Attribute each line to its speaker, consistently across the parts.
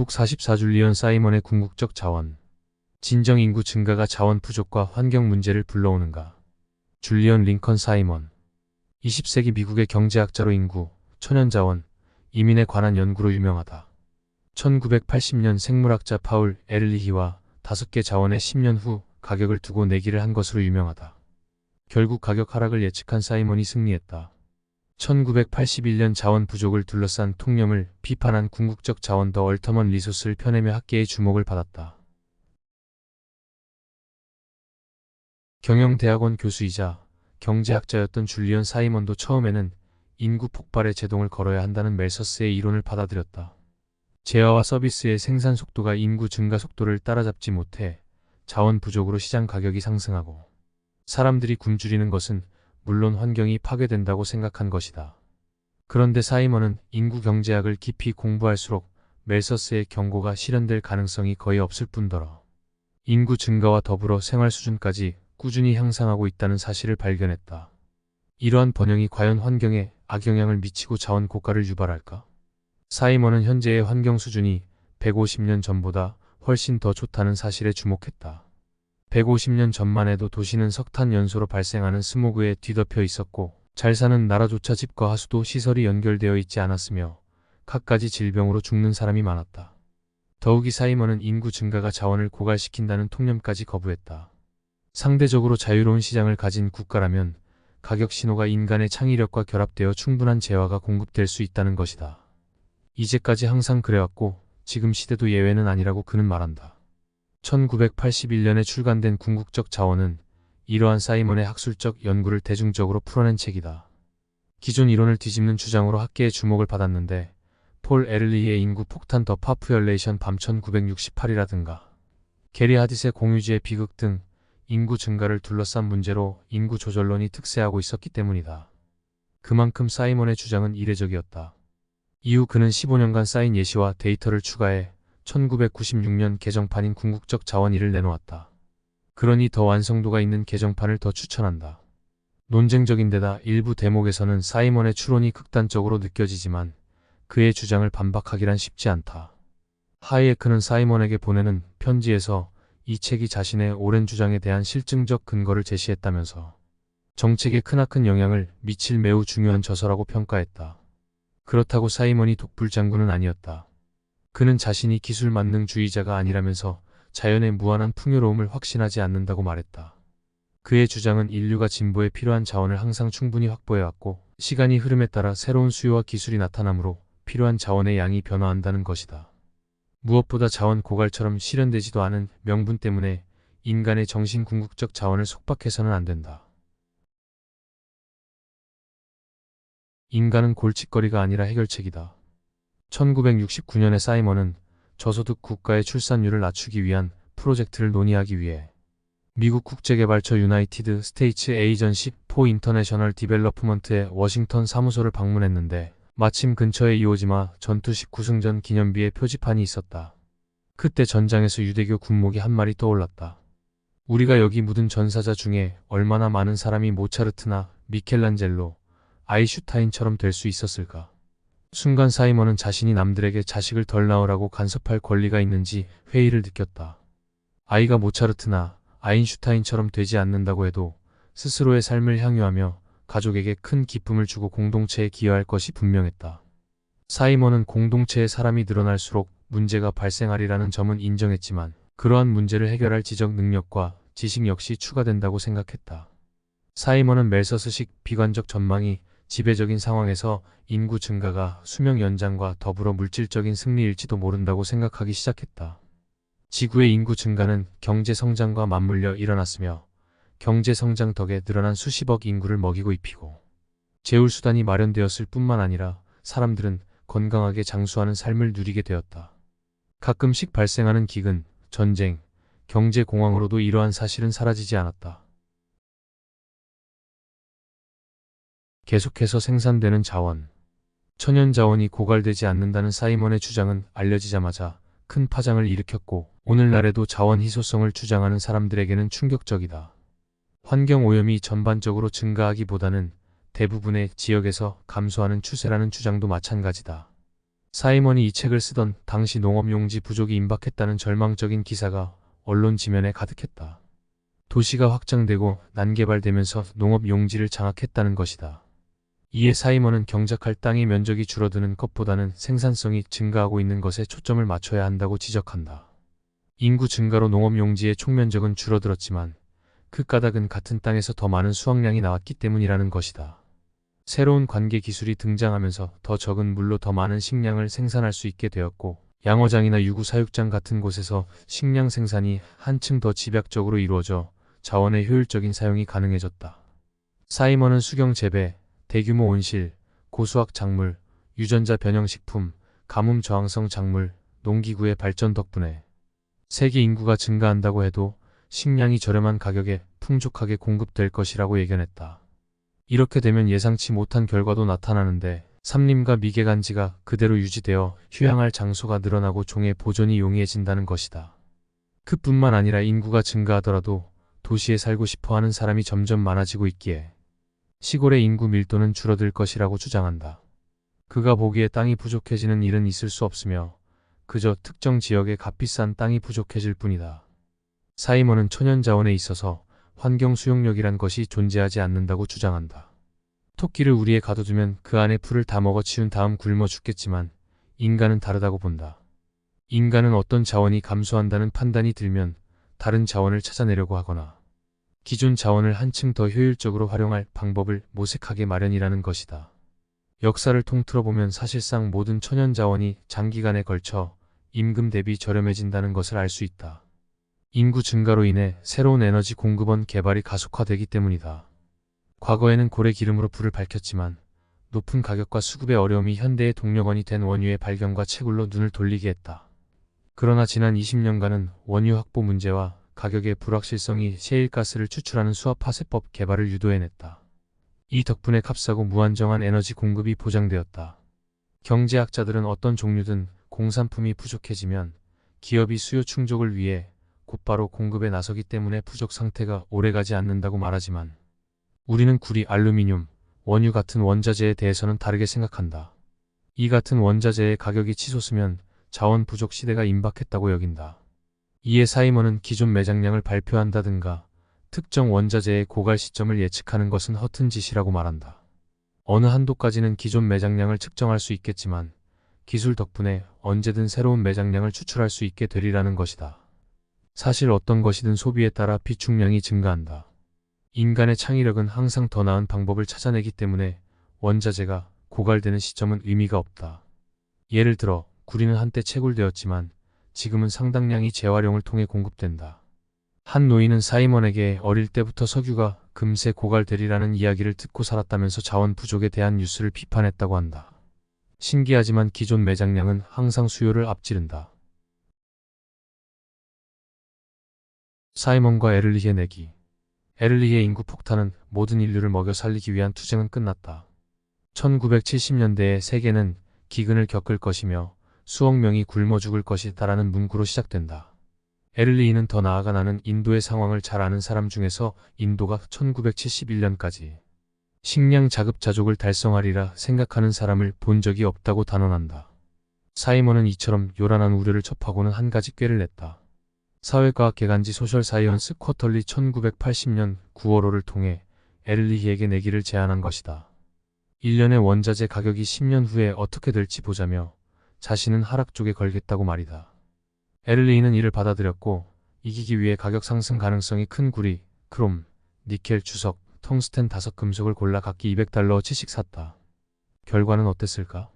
Speaker 1: 북 44줄리언 사이먼의 궁극적 자원. 진정 인구 증가가 자원 부족과 환경 문제를 불러오는가. 줄리언 링컨 사이먼. 20세기 미국의 경제학자로 인구, 천연자원, 이민에 관한 연구로 유명하다. 1980년 생물학자 파울 에를리히와 다섯 개 자원의 10년 후 가격을 두고 내기를 한 것으로 유명하다. 결국 가격 하락을 예측한 사이먼이 승리했다. 1981년 자원 부족을 둘러싼 통념을 비판한 궁극적 자원 더 얼터먼 리소스를 펴내며 학계의 주목을 받았다. 경영대학원 교수이자 경제학자였던 줄리언 사이먼도 처음에는 인구 폭발에 제동을 걸어야 한다는 멜서스의 이론을 받아들였다. 재화와 서비스의 생산 속도가 인구 증가 속도를 따라잡지 못해 자원 부족으로 시장 가격이 상승하고 사람들이 굶주리는 것은 물론 환경이 파괴된다고 생각한 것이다. 그런데 사이먼은 인구 경제학을 깊이 공부할수록 멜서스의 경고가 실현될 가능성이 거의 없을 뿐더러 인구 증가와 더불어 생활 수준까지 꾸준히 향상하고 있다는 사실을 발견했다. 이러한 번영이 과연 환경에 악영향을 미치고 자원 고가를 유발할까? 사이먼은 현재의 환경 수준이 150년 전보다 훨씬 더 좋다는 사실에 주목했다. 150년 전만 해도 도시는 석탄 연소로 발생하는 스모그에 뒤덮여 있었고 잘 사는 나라조차 집과 하수도 시설이 연결되어 있지 않았으며 갖가지 질병으로 죽는 사람이 많았다. 더욱이 사이먼은 인구 증가가 자원을 고갈시킨다는 통념까지 거부했다. 상대적으로 자유로운 시장을 가진 국가라면 가격 신호가 인간의 창의력과 결합되어 충분한 재화가 공급될 수 있다는 것이다. 이제까지 항상 그래왔고 지금 시대도 예외는 아니라고 그는 말한다. 1981년에 출간된 궁극적 자원은 이러한 사이먼의 학술적 연구를 대중적으로 풀어낸 책이다. 기존 이론을 뒤집는 주장으로 학계의 주목을 받았는데 폴 에를리의 인구 폭탄 더 파푸열레이션 밤 1968이라든가 게리 하딧의 공유지의 비극 등 인구 증가를 둘러싼 문제로 인구 조절론이 특세하고 있었기 때문이다. 그만큼 사이먼의 주장은 이례적이었다. 이후 그는 15년간 쌓인 예시와 데이터를 추가해 1996년 개정판인 궁극적 자원이를 내놓았다. 그러니 더 완성도가 있는 개정판을 더 추천한다. 논쟁적인 데다 일부 대목에서는 사이먼의 추론이 극단적으로 느껴지지만 그의 주장을 반박하기란 쉽지 않다. 하이에크는 사이먼에게 보내는 편지에서 이 책이 자신의 오랜 주장에 대한 실증적 근거를 제시했다면서 정책에 크나큰 영향을 미칠 매우 중요한 저서라고 평가했다. 그렇다고 사이먼이 독불장군은 아니었다. 그는 자신이 기술 만능주의자가 아니라면서 자연의 무한한 풍요로움을 확신하지 않는다고 말했다. 그의 주장은 인류가 진보에 필요한 자원을 항상 충분히 확보해왔고 시간이 흐름에 따라 새로운 수요와 기술이 나타나므로 필요한 자원의 양이 변화한다는 것이다. 무엇보다 자원 고갈처럼 실현되지도 않은 명분 때문에 인간의 정신 궁극적 자원을 속박해서는 안 된다. 인간은 골칫거리가 아니라 해결책이다. 1969년에 사이먼은 저소득 국가의 출산율을 낮추기 위한 프로젝트를 논의하기 위해 미국 국제개발처 유나이티드 스테이츠 에이전시 포 인터내셔널 디벨로프먼트의 워싱턴 사무소를 방문했는데 마침 근처에 이오지마 전투식 구승전 기념비의 표지판이 있었다. 그때 전장에서 유대교 군목이 한 마리 떠올랐다. 우리가 여기 묻은 전사자 중에 얼마나 많은 사람이 모차르트나 미켈란젤로, 아이슈타인처럼 될 수 있었을까? 순간 사이먼은 자신이 남들에게 자식을 덜 낳으라고 간섭할 권리가 있는지 회의를 느꼈다. 아이가 모차르트나 아인슈타인처럼 되지 않는다고 해도 스스로의 삶을 향유하며 가족에게 큰 기쁨을 주고 공동체에 기여할 것이 분명했다. 사이먼은 공동체의 사람이 늘어날수록 문제가 발생하리라는 점은 인정했지만 그러한 문제를 해결할 지적 능력과 지식 역시 추가된다고 생각했다. 사이먼은 멜서스식 비관적 전망이 지배적인 상황에서 인구 증가가 수명 연장과 더불어 물질적인 승리일지도 모른다고 생각하기 시작했다. 지구의 인구 증가는 경제 성장과 맞물려 일어났으며 경제 성장 덕에 늘어난 수십억 인구를 먹이고 입히고 재울 수단이 마련되었을 뿐만 아니라 사람들은 건강하게 장수하는 삶을 누리게 되었다. 가끔씩 발생하는 기근, 전쟁, 경제 공황으로도 이러한 사실은 사라지지 않았다. 계속해서 생산되는 자원. 천연 자원이 고갈되지 않는다는 사이먼의 주장은 알려지자마자 큰 파장을 일으켰고 오늘날에도 자원 희소성을 주장하는 사람들에게는 충격적이다. 환경 오염이 전반적으로 증가하기보다는 대부분의 지역에서 감소하는 추세라는 주장도 마찬가지다. 사이먼이 이 책을 쓰던 당시 농업용지 부족이 임박했다는 절망적인 기사가 언론 지면에 가득했다. 도시가 확장되고 난개발되면서 농업용지를 장악했다는 것이다. 이에 사이먼은 경작할 땅의 면적이 줄어드는 것보다는 생산성이 증가하고 있는 것에 초점을 맞춰야 한다고 지적한다. 인구 증가로 농업 용지의 총면적은 줄어들었지만 그 까닭은 같은 땅에서 더 많은 수확량이 나왔기 때문이라는 것이다. 새로운 관계 기술이 등장하면서 더 적은 물로 더 많은 식량을 생산할 수 있게 되었고 양어장이나 유구 사육장 같은 곳에서 식량 생산이 한층 더 집약적으로 이루어져 자원의 효율적인 사용이 가능해졌다. 사이먼은 수경 재배, 대규모 온실, 고수학 작물, 유전자 변형식품, 가뭄 저항성 작물, 농기구의 발전 덕분에 세계 인구가 증가한다고 해도 식량이 저렴한 가격에 풍족하게 공급될 것이라고 예견했다. 이렇게 되면 예상치 못한 결과도 나타나는데 삼림과 미개간지가 그대로 유지되어 휴양할 장소가 늘어나고 종의 보존이 용이해진다는 것이다. 그뿐만 아니라 인구가 증가하더라도 도시에 살고 싶어 하는 사람이 점점 많아지고 있기에 시골의 인구 밀도는 줄어들 것이라고 주장한다. 그가 보기에 땅이 부족해지는 일은 있을 수 없으며 그저 특정 지역의 값비싼 땅이 부족해질 뿐이다. 사이먼은 천연 자원에 있어서 환경 수용력이란 것이 존재하지 않는다고 주장한다. 토끼를 우리에 가둬두면 그 안에 풀을 다 먹어치운 다음 굶어 죽겠지만 인간은 다르다고 본다. 인간은 어떤 자원이 감소한다는 판단이 들면 다른 자원을 찾아내려고 하거나 기존 자원을 한층 더 효율적으로 활용할 방법을 모색하게 마련이라는 것이다. 역사를 통틀어 보면 사실상 모든 천연 자원이 장기간에 걸쳐 임금 대비 저렴해진다는 것을 알 수 있다. 인구 증가로 인해 새로운 에너지 공급원 개발이 가속화되기 때문이다. 과거에는 고래 기름으로 불을 밝혔지만 높은 가격과 수급의 어려움이 현대의 동력원이 된 원유의 발견과 채굴로 눈을 돌리게 했다. 그러나 지난 20년간은 원유 확보 문제와 가격의 불확실성이 셰일가스를 추출하는 수압 파쇄법 개발을 유도해냈다. 이 덕분에 값싸고 무한정한 에너지 공급이 보장되었다. 경제학자들은 어떤 종류든 공산품이 부족해지면 기업이 수요 충족을 위해 곧바로 공급에 나서기 때문에 부족 상태가 오래가지 않는다고 말하지만 우리는 구리, 알루미늄, 원유 같은 원자재에 대해서는 다르게 생각한다. 이 같은 원자재의 가격이 치솟으면 자원 부족 시대가 임박했다고 여긴다. 이에 사이먼은 기존 매장량을 발표한다든가 특정 원자재의 고갈 시점을 예측하는 것은 허튼 짓이라고 말한다. 어느 한도까지는 기존 매장량을 측정할 수 있겠지만 기술 덕분에 언제든 새로운 매장량을 추출할 수 있게 되리라는 것이다. 사실 어떤 것이든 소비에 따라 비축량이 증가한다. 인간의 창의력은 항상 더 나은 방법을 찾아내기 때문에 원자재가 고갈되는 시점은 의미가 없다. 예를 들어 구리는 한때 채굴되었지만 지금은 상당량이 재활용을 통해 공급된다. 한 노인은 사이먼에게 어릴 때부터 석유가 금세 고갈되리라는 이야기를 듣고 살았다면서 자원 부족에 대한 뉴스를 비판했다고 한다. 신기하지만 기존 매장량은 항상 수요를 앞지른다. 사이먼과 에를리히의 내기 에를리히의 인구 폭탄은 모든 인류를 먹여 살리기 위한 투쟁은 끝났다. 1970년대에 세계는 기근을 겪을 것이며 수억 명이 굶어 죽을 것이다라는 문구로 시작된다. 에를리히는 더 나아가 나는 인도의 상황을 잘 아는 사람 중에서 인도가 1971년까지 식량 자급 자족을 달성하리라 생각하는 사람을 본 적이 없다고 단언한다. 사이먼은 이처럼 요란한 우려를 접하고는 한 가지 꾀를 냈다. 사회과학 개간지 소셜 사이언스 쿼털리 1980년 9월호를 통해 에를리히에게 내기를 제안한 것이다. 1년의 원자재 가격이 10년 후에 어떻게 될지 보자며 자신은 하락 쪽에 걸겠다고 말이다. 에를리히는 이를 받아들였고 이기기 위해 가격 상승 가능성이 큰 구리, 크롬, 니켈, 주석, 텅스텐 다섯 금속을 골라 각기 200달러어치씩 샀다. 결과는 어땠을까?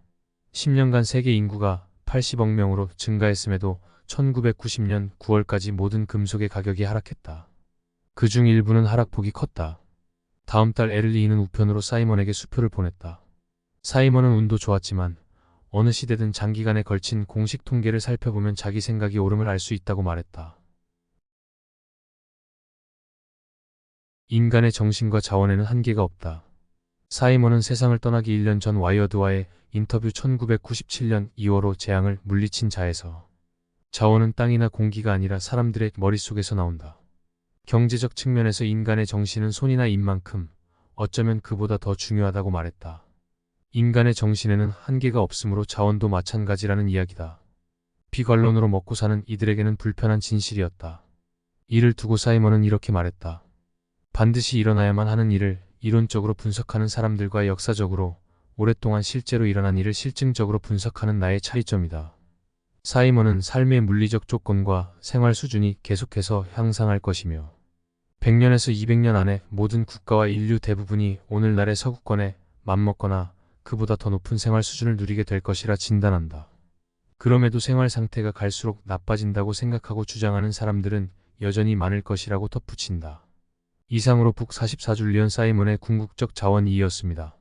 Speaker 1: 10년간 세계 인구가 80억 명으로 증가했음에도 1990년 9월까지 모든 금속의 가격이 하락했다. 그 중 일부는 하락폭이 컸다. 다음 달 에를리히는 우편으로 사이먼에게 수표를 보냈다. 사이먼은 운도 좋았지만 어느 시대든 장기간에 걸친 공식 통계를 살펴보면 자기 생각이 옳음을 알 수 있다고 말했다. 인간의 정신과 자원에는 한계가 없다. 사이먼은 세상을 떠나기 1년 전 와이어드와의 인터뷰 1997년 2월호 재앙을 물리친 자에서 자원은 땅이나 공기가 아니라 사람들의 머릿속에서 나온다. 경제적 측면에서 인간의 정신은 손이나 입만큼 어쩌면 그보다 더 중요하다고 말했다. 인간의 정신에는 한계가 없으므로 자원도 마찬가지라는 이야기다. 비관론으로 먹고 사는 이들에게는 불편한 진실이었다. 이를 두고 사이먼은 이렇게 말했다. 반드시 일어나야만 하는 일을 이론적으로 분석하는 사람들과 역사적으로 오랫동안 실제로 일어난 일을 실증적으로 분석하는 나의 차이점이다. 사이먼은 삶의 물리적 조건과 생활 수준이 계속해서 향상할 것이며 100년에서 200년 안에 모든 국가와 인류 대부분이 오늘날의 서구권에 맞먹거나 그보다 더 높은 생활 수준을 누리게 될 것이라 진단한다. 그럼에도 생활 상태가 갈수록 나빠진다고 생각하고 주장하는 사람들은 여전히 많을 것이라고 덧붙인다. 이상으로 북 44줄리언 사이먼의 궁극적 자원 2였습니다.